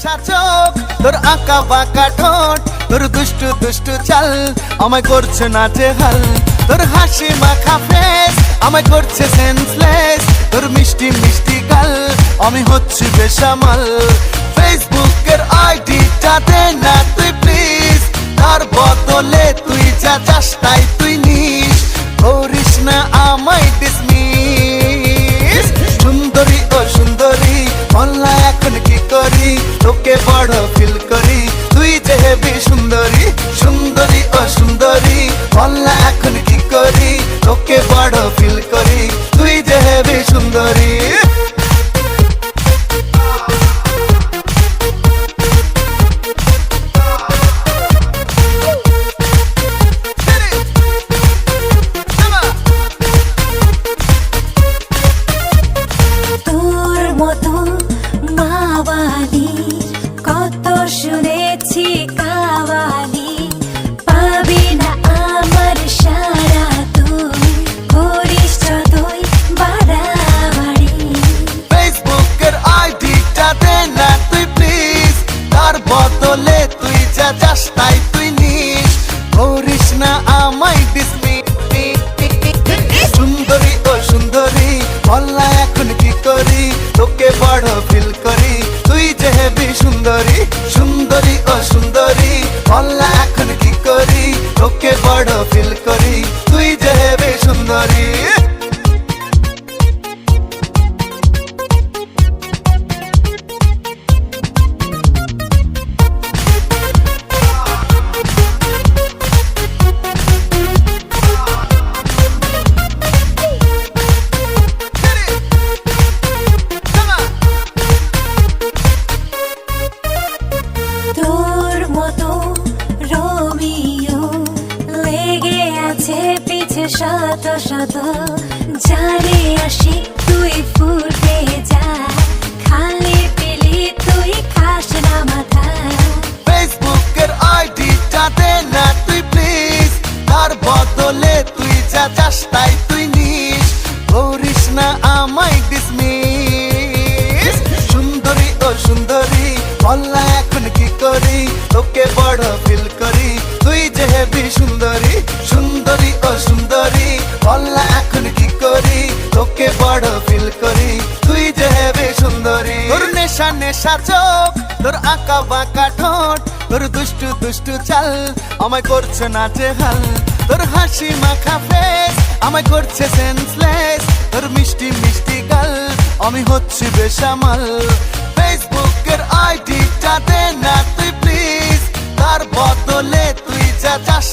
নেশা চোখ, তোর আঁকা বাঁকা ঠোঁট, তোর দুষ্টু দুষ্টু চাল, আমায় করছে নাচে হাল। তোর হাসি মাখা ফেস আমায় করছে সেন্সলেস তোর মিষ্টি মিষ্টি গাল, আমি হচ্ছি বেসামাল। ফেসবুকের আইডিটাতে না তুই প্লিজ তার বদলে তুই যা চাস তাই তুই নিস। করিস না আমায় কাছে সুন্দরী বললা শত শত জানে আসি, তুই ফুটে যা। খালি পেলি তুই খাস না মাথা। ফেসবুকের আইডিটাতে না তুই প্লিজ তার বদলে তুই যা চাস, তাই তুই নিস। করিস না আমায় ডিসমিস সুন্দরী ও সুন্দরী, বললা এখন কি করি? তোকে বড় ফিল করি। তুই যে সুন্দরী নেশা নেশা চোখ। তোর আঁকা বাঁকা ঠোঁট, তোর দুষ্টু দুষ্টু চাল, আমায় করছে নাচে হাল। তোর হাসি মাখা ফেস আমায় করছে সেন্সলেস তোর মিষ্টি মিষ্টি গাল, আমি হচ্ছি বেসামাল। ফেসবুকের আইডিটাতে না তুই প্লিজ তার বদলে তুই যা চাস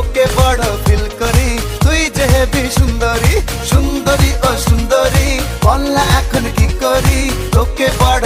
তোকে বড় ফিল করি। তুই যে হেবি সুন্দরী সুন্দরী ও সুন্দরী বললা এখন কি করি? তোকে বড়